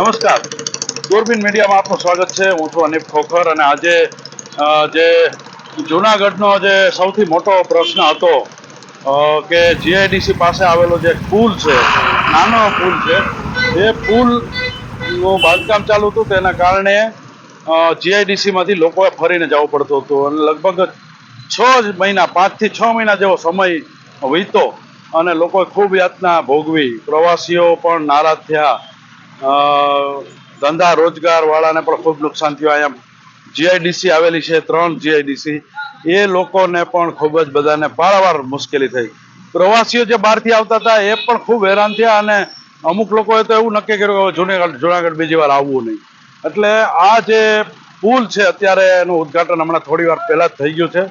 નમસ્કાર. દૂરબીન મીડિયામાં આપનું સ્વાગત છે. હું છું અનિપ ખોખર અને આજે જે જૂનાગઢનો જે સૌથી મોટો પ્રશ્ન હતો કે જીઆઈડીસી પાસે આવેલો જે પુલ છે, નાનો પુલ છે, એ પુલનું બાંધકામ ચાલુ હતું. તેના કારણે જીઆઈડીસીમાંથી લોકોએ ફરીને જવું પડતું હતું. અને લગભગ છ જ મહિના, પાંચથી છ મહિના જેવો સમય વીતો અને લોકોએ ખૂબ યાતના ભોગવી. પ્રવાસીઓ પણ નારાજ થયા. ધંધા રોજગાર વાળાને પણ ખૂબ નુકસાન થયું. અહીંયા જીઆઈડીસી આવેલી છે, ત્રણ જીઆઈડીસી એ લોકોને પણ ખૂબ જ બધાને પારાવાર મુશ્કેલી થઈ. પ્રવાસીઓ જે બહારથી આવતા હતા, એ પણ ખૂબ હેરાન થયા અને અમુક લોકોએ તો એવું નક્કી કર્યું કે જુનાગઢ જુનાગઢ બીજી વાર આવવું નહીં. એટલે આ જે પુલ છે, અત્યારે એનું ઉદ્ઘાટન હમણાં થોડી વાર પહેલાં જ થઈ ગયું છે.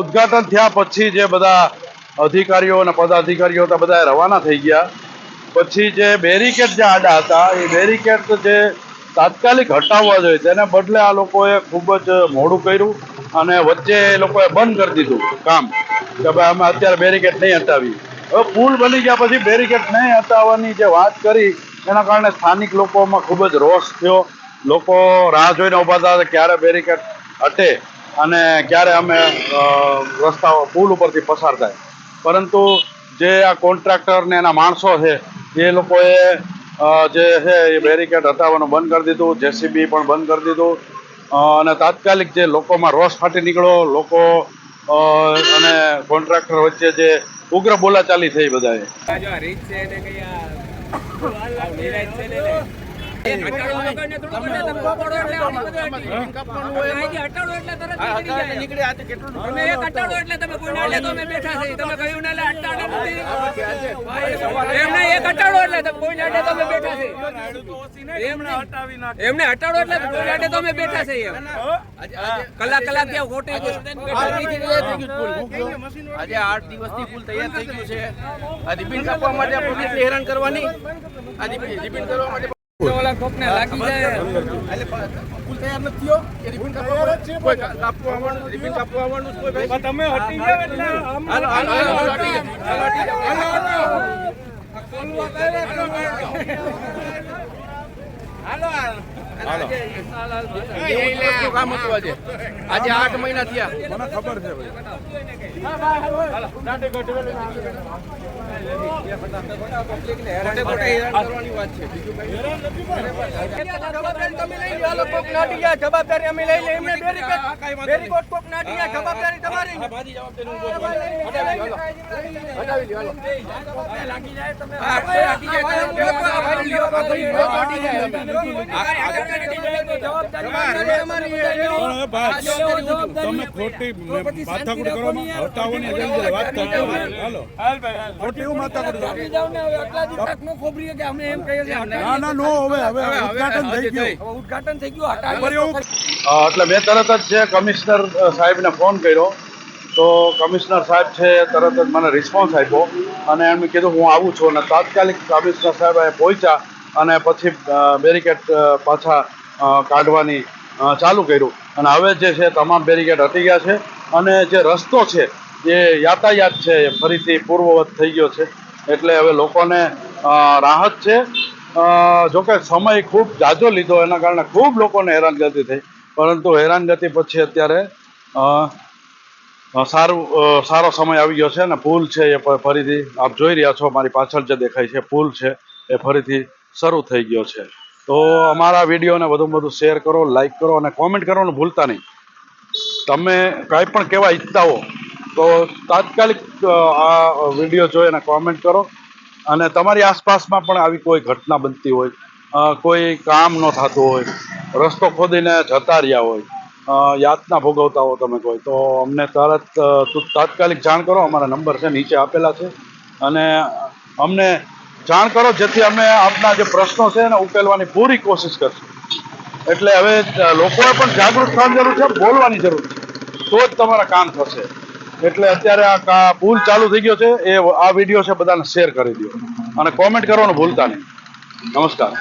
ઉદ્ઘાટન થયા પછી જે બધા અધિકારીઓ અને પદાધિકારીઓ હતા બધા રવાના થઈ ગયા. પછી જે બેરિકેડ જે આડા હતા, એ બેરિકેડ જે તાત્કાલિક હટાવવા જોઈએ, તેને બદલે આ લોકોએ ખૂબ જ મોડું કર્યું અને વચ્ચે એ લોકોએ બંધ કરી દીધું કામ, કે ભાઈ અમે અત્યારે બેરિકેડ નહીં હટાવી હવે પુલ બની ગયા પછી બેરિકેડ નહીં હટાવવાની જે વાત કરી, એના કારણે સ્થાનિક લોકોમાં ખૂબ જ રોષ થયો. લોકો રાહ જોઈને ઊભા હતા ક્યારે બેરિકેડ હટે અને ક્યારે અમે રસ્તાઓ પુલ ઉપરથી પસાર થાય. પરંતુ જે આ કોન્ટ્રાક્ટર ને એના માણસો છે એ લોકોએ જે છે એ બેરિકેડ હટાવવાનું બંધ કરી દીધું, જેસીબી પણ બંધ કરી દીધું. અને તાત્કાલિક જે લોકોમાં રોષ ફાટી નીકળ્યો, લોકો અને કોન્ટ્રાક્ટર વચ્ચે જે ઉગ્ર બોલાચાલી થઈ બધાએ. એમને હટાડો એટલે કોઈ કોઈને તો અમે બેઠા છીએ. કલાક કલાક ત્યાં ખોટી આજે આઠ દિવસથી ફૂલ તૈયાર થઈ ગયું છે. આ રિબિન કાપવા માટે પબ્લિકને હેરાન કરવાની. આ રિબિન કરવા માટે ઓલા કોકને લાગી જાય. એટલે પુલ તૈયાર નથી થયો? એ રિબિન કાપવા માટે કોઈ કાપવા આવવાનું રિબિન કાપવા આવવાનું કોઈ ભાઈ. તમે હટી જાવ એટલે હાલો હાલો હાલો હાલો, હટી જાઓ. હટી જાઓ. હાલો, હાલો. કામ હતું આજે. આજે આઠ મહિના થયા. વાત છે જવાબદારી તમે અમે લઈ લઈએ જવાબદારી ભાજી જવાબદારી હું બોલું. હટાવી લ્યો, હાલો. હાલો. લાગી જાય તમે હા, કોઈ અમે. ના ના નો હવે હવે ઉદ્ઘાટન થઈ ગયું. ઉદઘાટન થઈ ગયું હટાવી એટલે મેં તરત જ છે કમિશનર સાહેબને ફોન કર્યો તો કમિશનર સાહેબ છે તરત જ મને રિસ્પોન્સ આપ્યો અને એમણે કીધું હું આવું છું. અને તાત્કાલિક કમિશનર સાહેબ અહીંયા પહોંચ્યા અને પછી બેરિકેડ પાછા કાઢવાની ચાલુ કર્યું. અને હવે જે છે તમામ બેરિકેડ હટી ગયા છે અને જે રસ્તો છે એ યાતાયાત છે ફરીથી પૂર્વવત થઈ ગયો છે. એટલે હવે લોકોને રાહત છે. જોકે સમય ખૂબ જાજો લીધો, એના કારણે ખૂબ લોકોને હેરાનગતિ થઈ. પરંતુ હેરાનગતિ પછી અત્યારે સારું સારો સમય આવી ગયો છે અને પુલ છે એ ફરીથી, આપ જોઈ રહ્યા છો, મારી પાછળ જે દેખાય છે, પુલ છે એ ફરીથી શરૂ થઈ ગયો છે. તો અમારા વિડીયોને વધુમાં વધુ શેર કરો, લાઈક કરો અને કોમેન્ટ કરવાનું ભૂલતા નહીં. તમે કાંઈ પણ કહેવા ઈચ્છતા હો તો તાત્કાલિક આ વીડિયો જોઈ અને કોમેન્ટ કરો. અને તમારી આસપાસમાં પણ આવી કોઈ ઘટના બનતી હોય કોઈ કામ ન થતું હોય, રસ્તો ખોદીને જતા રહ્યા હોય યાતના ભોગવતા હો તમે કોઈ, તો અમને તરત તું તાત્કાલિક જાણ કરો. અમારા નંબર છે, નીચે આપેલા છે. અને અમને જાણ કરો જેથી અમે આપના જે પ્રશ્નો છે એને ઉકેલવાની પૂરી કોશિશ કરશું. એટલે હવે લોકોએ પણ જાગૃત થવાની જરૂર છે, બોલવાની જરૂર છે. તો જ તમારા કામ થશે. એટલે અત્યારે આ પુલ ચાલુ થઈ ગયો છે, એ આ વીડિયો છે બધાને શેર કરી દો અને કોમેન્ટ કરવાનું ભૂલતા નહીં. નમસ્કાર.